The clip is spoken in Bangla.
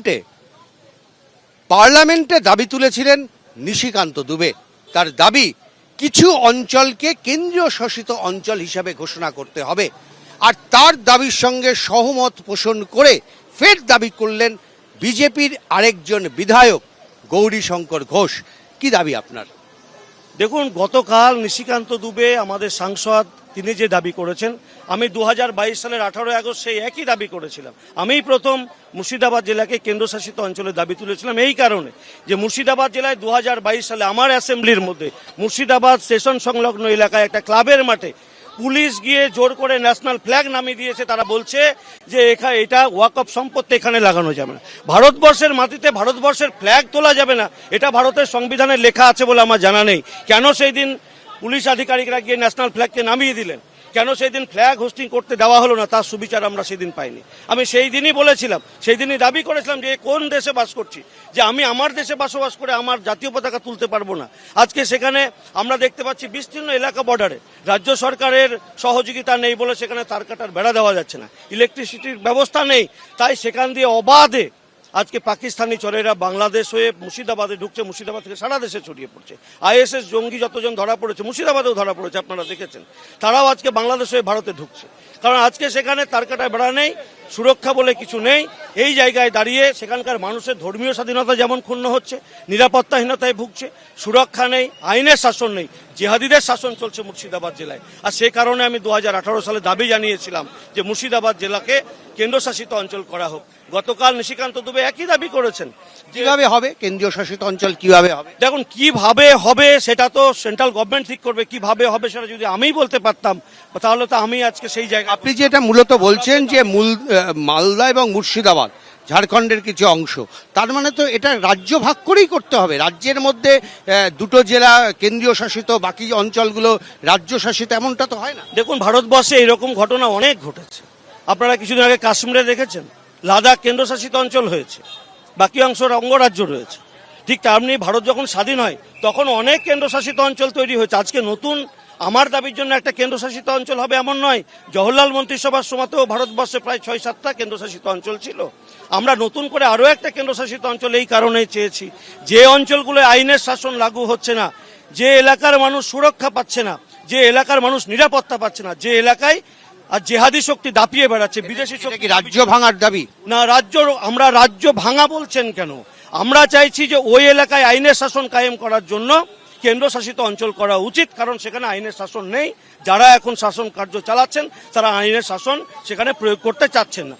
পার্লামেন্টে পার্লামেন্টে দাবি তুলেছিলেন নিশিকান্ত দুবে। তার দাবি, কিছু অঞ্চলকে কেন্দ্রীয় শাসিত অঞ্চল হিসাবে ঘোষণা করতে হবে। আর তার দাবির সঙ্গে সহমত পোষণ করে ফের দাবি করলেন বিজেপির আরেকজন বিধায়ক, গৌরীশঙ্কর ঘোষ। কি দাবি আপনার? দেখুন, গতকাল নিশিকান্ত দুবে আমাদের সাংসদ, তিনি যে দাবি করেছেন, আমি দু হাজার বাইশ সালের আঠারোই আগস্ট সেই একই দাবি করেছিলাম। আমিই প্রথম মুর্শিদাবাদ জেলাকে কেন্দ্রশাসিত অঞ্চলে দাবি তুলেছিলাম এই কারণে যে মুর্শিদাবাদ জেলায় দু হাজার বাইশ সালে আমার অ্যাসেম্বলির মধ্যে মুর্শিদাবাদ স্টেশন সংলগ্ন এলাকায় একটা ক্লাবের মাঠে পুলিশ গিয়ে জোর করে ন্যাশনাল ফ্ল্যাগ নামিয়ে দিয়েছে, তারা বলছে যে এখানে এটা ওয়াক অফ সম্পত্তি এখানে লাগানো যাবে না। ভারতবর্ষের মাটিতে ভারতবর্ষের ফ্ল্যাগ তোলা যাবে না, এটা ভারতের সংবিধানে লেখা আছে বলে আমার জানা নেই। কেন সেই দিন পুলিশ আধিকারিকরা গিয়ে ন্যাশনাল ফ্ল্যাগকে নামিয়ে দিলেন? কেন সেই দিন ফ্ল্যাগ হোস্টিং করতে দেওয়া হলো না, তার সুবিচার আমরা সেদিন পাইনি। আমি সেই দিনই বলেছিলাম, সেই দিনই দাবি করেছিলাম যে কোন দেশে বাস করছি? যে আমি আমার দেশে বসবাস করে আমার জাতীয় পতাকা তুলতে পারব না। আজকে সেখানে আমরা দেখতে পাচ্ছি বিস্তীর্ণ এলাকা বর্ডারে রাজ্য সরকারের সহযোগিতা নেই বলে সেখানে তার কাটার বেড়া দেওয়া যাচ্ছে না। ইলেকট্রিসিটির ব্যবস্থা নেই। তাই সেখান দিয়ে অবাধে আজকে পাকিস্তানি চরেরা বাংলাদেশ হয়ে মুর্শিদাবাদে ঢুকছে, মুর্শিদাবাদ থেকে সারা দেশে ছড়িয়ে পড়ছে। আইএসএস জঙ্গি যতজন ধরা পড়েছে, মুর্শিদাবাদেও ধরা পড়েছে, আপনারা দেখেছেন। তারাও আজকে বাংলাদেশ হয়ে ভারতে ঢুকছে। কারণ আজকে সেখানে তার কাটায় বেড়া নেই, সুরক্ষা বলে কিছু নেই এই জায়গায় দাঁড়িয়ে সেখানকার মানুষের ধর্মীয় স্বাধীনতা যেমন ক্ষুণ্ণ হচ্ছে নিরাপত্তাহীনতায় ভুগছে সুরক্ষা নেই আইনের শাসন নেই জেহাদিদের শাসন চলছে মুর্শিদাবাদ জেলায়। আর সে কারণে আমি দু হাজার আঠারো সালে দাবি জানিয়েছিলাম যে মুর্শিদাবাদ জেলাকে কেন্দ্রশাসিত অঞ্চল করা হোক। গতকাল নিশিকান্ত দুবে একই দাবি করেছেন কীভাবে হবে কেন্দ্রীয় শাসিত অঞ্চল কীভাবে হবে? দেখুন কীভাবে হবে সেটা তো সেন্ট্রাল গভর্নমেন্ট ঠিক করবে কীভাবে হবে সেটা যদি আমিই বলতে পারতাম তাহলে তো আমি আজকে সেই জায়গায় আপনি যে এটা মূলত বলছেন যে মূল মালদা এবং মুর্শিদাবাদ ঝাড়খণ্ডের কিছু অংশ। তার মানে তো এটা রাজ্য ভাগ করেই করতে হবে। রাজ্যের মধ্যে দুটো জেলা কেন্দ্রীয় শাসিত, বাকি অঞ্চলগুলো রাজ্য শাসিত, এমনটা তো হয় না। দেখুন, ভারতবর্ষে এরকম ঘটনা অনেক ঘটেছে। আপনারা কিছুদিন আগে কাশ্মীরে দেখেছেন, লাদাখ কেন্দ্রশাসিত অঞ্চল হয়েছে, বাকি অংশ অঙ্গরাজ্য রয়েছে। ঠিক তেমনি ভারত যখন স্বাধীন হয়, তখন অনেক কেন্দ্রশাসিত অঞ্চল তৈরি হয়েছে। আজকে নতুন আমার দাবির জন্য একটা কেন্দ্রশাসিত অঞ্চল হবে এমন নয়। জওহরলাল মন্ত্রিসভার সময়তেও ভারতবর্ষে প্রায় ছয় সাতটা কেন্দ্রশাসিত অঞ্চল ছিল। আমরা নতুন করে আরও একটা কেন্দ্রশাসিত অঞ্চল এই কারণেই চেয়েছি। যে অঞ্চলগুলো আইনের শাসন লাগু হচ্ছে না যে এলাকার মানুষ সুরক্ষা পাচ্ছে না যে এলাকার মানুষ নিরাপত্তা পাচ্ছে না যে এলাকায় আর জেহাদি শক্তি দাপিয়ে বেড়াচ্ছে বিদেশি শক্তি রাজ্য ভাঙার দাবি? না রাজ্য আমরা রাজ্য ভাঙা বলছেন কেন? আমরা চাইছি যে ওই এলাকায় আইনের শাসন কায়েম করার জন্য কেন্দ্রশাসিত অঞ্চল করা উচিত, কারণ সেখানে আইনের শাসন নেই। যারা এখন শাসন কার্য চালাচ্ছেন, তারা আইনের শাসন সেখানে প্রয়োগ করতে চাচ্ছেন না।